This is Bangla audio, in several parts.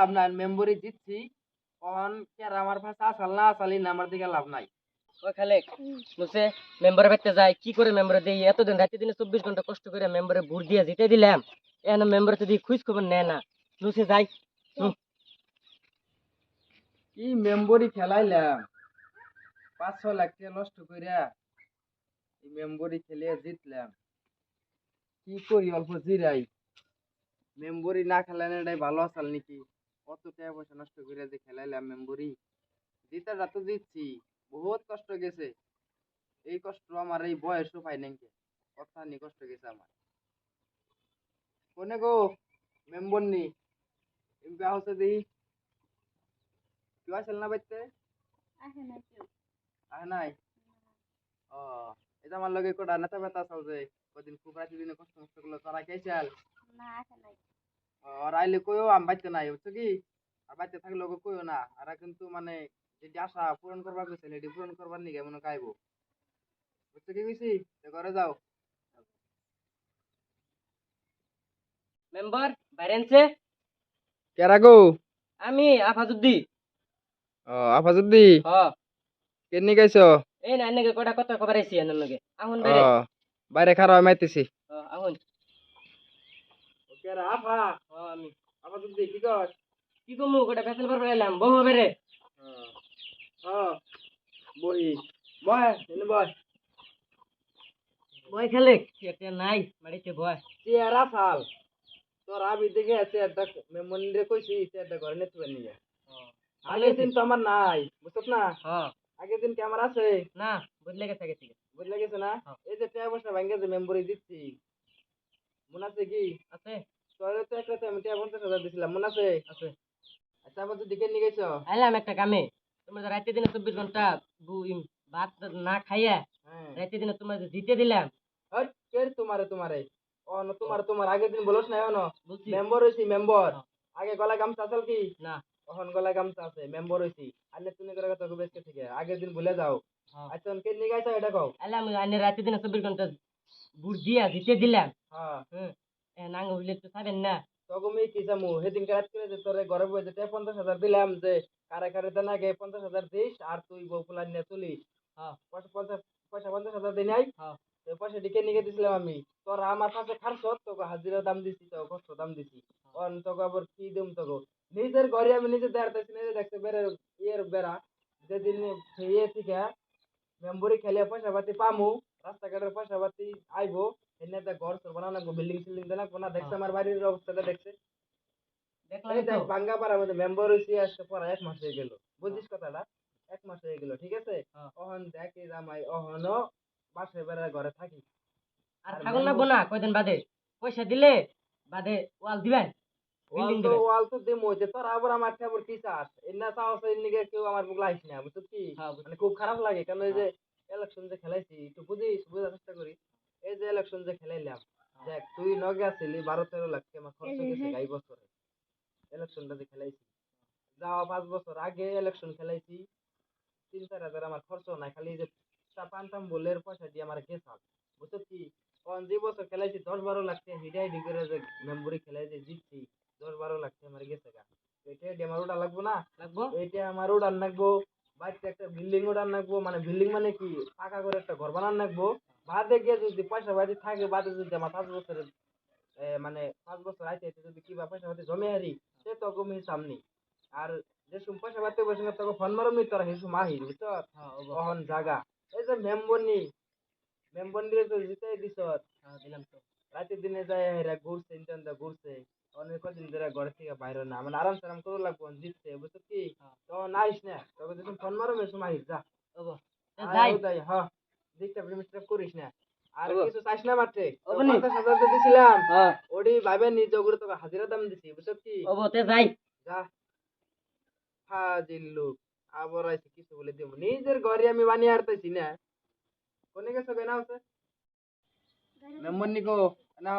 লাভ নাই মেম্বরি জিতছি অহন কেরা আমার ভাষা আসাল না আসালি না আমার দিকে লাভ নাই। ওই খালে মুসে মেম্বারে বাইতে যায় কি করে মেম্বারে দেই? এতদিন রাতে দিনে চব্বিশ ঘণ্টা কষ্ট করে মেম্বারে ভোট দিয়ে জিতে দিলাম। এখন মেম্বার যদি খুঁজ খবর নেয় না। নুসে যাই। কি মেম্বরি খেলাইলাম? পাঁচশো লাখ টাকা নষ্ট কইরা এই মেম্বরি খেলিয়ে জিতলাম। কি করি অল্প জিরাই। মেম্বরি না খেলানো এটাই ভালো আসাল নাকি? কত টাকা পয়সা নষ্ট করে যে খেলাইলাম মেম্বরি জিতাটা তো জিতছি বহুত কষ্ট গেছে। এই কষ্ট আমার এই বয়সও পাই নাকি কথা নি কষ্ট গেছে আমার। কোনে গো মেম্বর নি এমপি হাউসে দিই? কেউ আসল না বাইতে? আহে নাই? ও এটা আমার লগে কোটা নেতা বেতা চাল যে কদিন খুব রাতে দিনে কষ্ট মষ্ট করল তারা কে চাল আর আইলে কইও আম বাইতে নাই বুঝছ কি? আর বাইতে থাকলে ওকে কইও না। আর কিন্তু মানে যেটি আশা পূরণ করবার কইছে এটি পূরণ করবার নিগে মনে কাইবো। বুঝছ কি কইছি? তো ঘরে যাও। মেম্বার বাইরেনছে কেরা গো? আমি আফাজুদ্দি। ও আফাজুদ্দি? হ। কেনি গাইছো এই না এনেকে কটা কথা খবর আইছি এনার লগে। আহুন বাইরে। বাইরে খারাপ মাইতেছি। হ, আহুন। কেরা আফা আমি। আফাজুদ্দি কি কর কি কমু কটা ফেসল পর এলাম বহু বেরে হ্যাঁ বহি বয় এনে বয়। বয় খেলে খেতে নাই বাড়িতে বয়। চেয়ারা ফাল। তোর আবি দেখে চেয়ারটা মন্দিরে কইছি চেয়ারটা ঘরে নিতে পারি নিয়ে। আগের দিন তো আমার নাই বুঝছ না? হ্যাঁ আগের দিন কি আছে? না বদলে গেছে বুঝলে গেছে না। এই যে টাকা পয়সা ভাঙ্গে যে মেম্বরি দিচ্ছি। মনে আছে কি? আছে। তোর তো একটা আমি টাকা পঞ্চাশ হাজার দিছিলাম মনে আছে? আছে। আচ্ছা আবার দিকে নিয়ে গেছো? আইলাম একটা কামে। তোমরা রাতে দিনে চব্বিশ ঘণ্টা ভাত না খাইয়া হ্যাঁ। রাতে দিনে তোমরা জিতে দিলাম। কে তোমারে তোমারে? ও তোমার তোমার। আগের দিন বলছ না এখনও? মেম্বার হইছি মেম্বার। আগে গলা গামছা আসল কি? না। এখন গলা গামছা আছে মেম্বার হইছি। আনে তুমি করে কথা বেশ আগের দিন ভুলে যাও। হ্যাঁ। আচ্ছা কে নিয়ে গেছো এটা কও? আইলাম আইনে রাতে দিনে চব্বিশ ঘণ্টা বুট দিয়া জিতে দিলাম। হ্যাঁ। হ্যাঁ। নাঙ্গ হইলে তো পাবেন না? তগমি কি জামু সেদিন রাত করে যে তোরে ঘরে বসে যে পঞ্চাশ হাজার দিলাম যে কারে কারে দেন আগে পঞ্চাশ হাজার দিস আর তুই বউ ফুলান নিয়ে চলিস। হ্যাঁ পয়সা পঞ্চাশ পয়সা পঞ্চাশ হাজার দিই নাই। হ্যাঁ। তো পয়সা ডিকে নিয়ে দিছিলাম আমি। তোর আমার কাছে খারছ তোকে হাজিরা দাম দিছি তো কষ্ট দাম দিছি। অন তোকে আবার কি দিম তোকে? নিজের ঘরে আমি নিজে দাঁড়াতেছি নিজে দেখতে বেড়ে ইয়ের বেড়া। যেদিন ইয়ে থেকে মেম্বরি খেলে পয়সা পাতি পামু। রাস্তাঘাটের পাতি আইবো এনে তো ঘর সর বানানো লাগবো বিল্ডিং সিল্ডিং দেনা কোনা দেখছে আমার বাড়ির অবস্থাটা দেখছে। দেখলাম তো বাঙ্গা পাড়ার মধ্যে মেম্বার হয়েছি আজকে পড়া এক মাস হয়ে গেল। বুঝিস কথাটা? এক মাস হয়ে গেল ঠিক আছে? হ্যাঁ। অহন দেখ জামাই অহনও বাসে বেড়ার ঘরে থাকি। আর থাকুন লাগবো না? কয়দিন বাদে? পয়সা দিলে বাদে ওয়াল দিবেন। ওয়াল তো তো দিমু হইতে তোর আবার আমার খবর কি চাস? এনা চাওস এর নিগে কেউ আমার বুক লাইস না বুঝছিস? কি হ্যাঁ, মানে খুব খারাপ লাগে কারণ এই যে ইলেকশন যে খেলাইছি একটু বুঝিস বোঝার চেষ্টা করি এই যে ইলেকশন যে খেলাইলাম দেখ তুই নগে আসিলি বারো তেরো লাখ টাকা আমার খরচ গেছে এই বছরে। ইলেকশনটা যে খেলাইছি। যাওয়া পাঁচ বছর আগে ইলেকশন খেলাইছি তিন চার হাজার আমার খরচ নাই খালি যে পান টাম বলের পয়সা দিয়ে আমার গেছাল বুঝছিস কি? কারণ যে বছর খেলাইছি দশ বারো লাখ টাকা হিডাই ডি করে যে মেম্বরি খেলাই যে জিতছি দশ বারো লাখ টাকা আমার গেছে গা। এটা আমার ওটা লাগবো না? লাগবো? এইটা আমার উড়ান লাগবো। বাড়িতে একটা বিল্ডিং উড়ান লাগবো মানে বিল্ডিং মানে কি? পাকা করে একটা ঘর বানান লাগবো বাদে গিয়ে যদি পয়সা বাদি থাকে বাদে যদি আমার পাঁচ বছরের মানে পাঁচ বছর আইতে যদি কিবা পয়সা পাতি জমে হারি সে তো কমি সামনে। আর যে সুম পয়সা পাতি বসে না তোকে ফোন মারো নি তোরা হিসু মাহি ওগো। অহন জাগা। এই যে মেম্বরনি মেম্বরনি তো জিতাই দিছ হ্যাঁ, দিলাম তো। রাতে দিনে যায় হেরা ঘুরছে ইন্টারনেটে ঘুরছে। অনেক কদিন ধরে ঘরে থেকে বাইরে না। মানে আরাম সারাম করে লাগবো জিতছে বুঝছ কি? হ্যাঁ। তো নাইস না তবে যখন ফোন মারো মেসো মাহির যা। আর যাই। যাই হ্যাঁ ডিস্টার্ব ডিস্টার্ব করিস না। আর কিছু চাইস না নি। পঞ্চাশ হাজার দিয়ে দিছিলাম। হ্যাঁ। ওডি ভাইবে নিজ ওগুলো তোকে হাজিরা দাম দিছি বুঝছ কি? ওগো তে যাই। যা। হাজির লোক আবার আইসি কিছু বলে দিব। নিজের ঘরে আমি বানিয়ে আরতেছি না। কোনে গেছে বেনা আছে মেম্বার নিকো না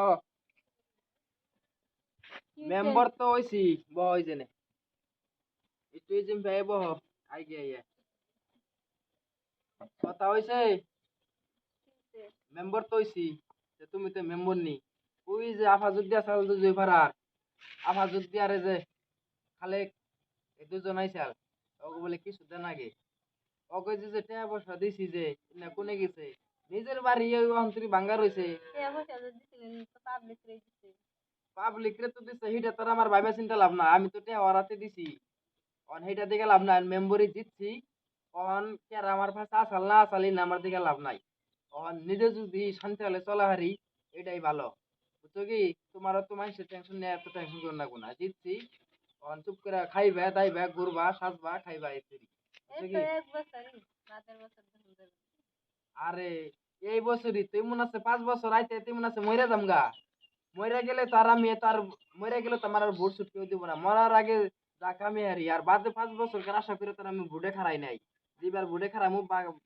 মেম্বার তো হইছি বহ হইছে নে। একটু জিম ভাই বহ আই গিয়া ইয়া কথা হইছে? মেম্বার তো হইছি যে তুমি তো মেম্বার নি। ওই যে আফাজুদ্দি আসাল যে জয়ফারার আফাজুদ্দি আরে যে খালেক এই দুজন আইসাল ওকে বলে কিছু দেন আগে ওকে যে যে টাকা পয়সা দিছি যে না কোনে গেছে? নিজের বাড়ি ওই অন্তরি ভাঙ্গা রয়েছে পাবলিক রে তো দিছে হিটা তোর আমার ভাইবা চিন্তা লাভ না আমি তো দিছি। অন হিটা দিকে লাভ নাই মেম্বরি জিতছি। অন আমার পাশে আসাল না আসালি না আমার দিকে লাভ নাই। অন নিজে যদি শান্তি হলে চলা হারি এটাই ভালো। বুঝছ কি? তোমারও তো মানুষের টেনশন নেই এত টেনশন করে না। জিতছি। অন চুপ করে খাইবে দাইবে ঘুরবা সাজবা খাইবা তৈরি আরে এই বছরই তুই মনে আছে পাঁচ বছর আইতে তুই মনে আছে মরে যামগা। মরে গেলে তো আর আমি তো আর মরে গেলে তো আমার আর ভোট ছুট কেউ দিব না। মরার আগে যা কামে হারি আর বাদে পাঁচ বছর কেন আশা করে তোর আমি ভোটে খারাই নাই। যেবার ভোটে খারামু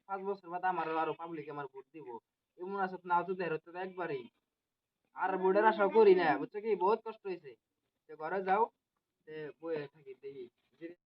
পাঁচ বছর বাদে আমার আরও পাবলিক আমার ভোট দিব। এমন আছে না তো দেয় তো একবারই। আর ভোটের আশা করি না, বুঝছ কি? বহুত কষ্ট হয়েছে ঘরে যাও বয়ে থাকি, দেখি।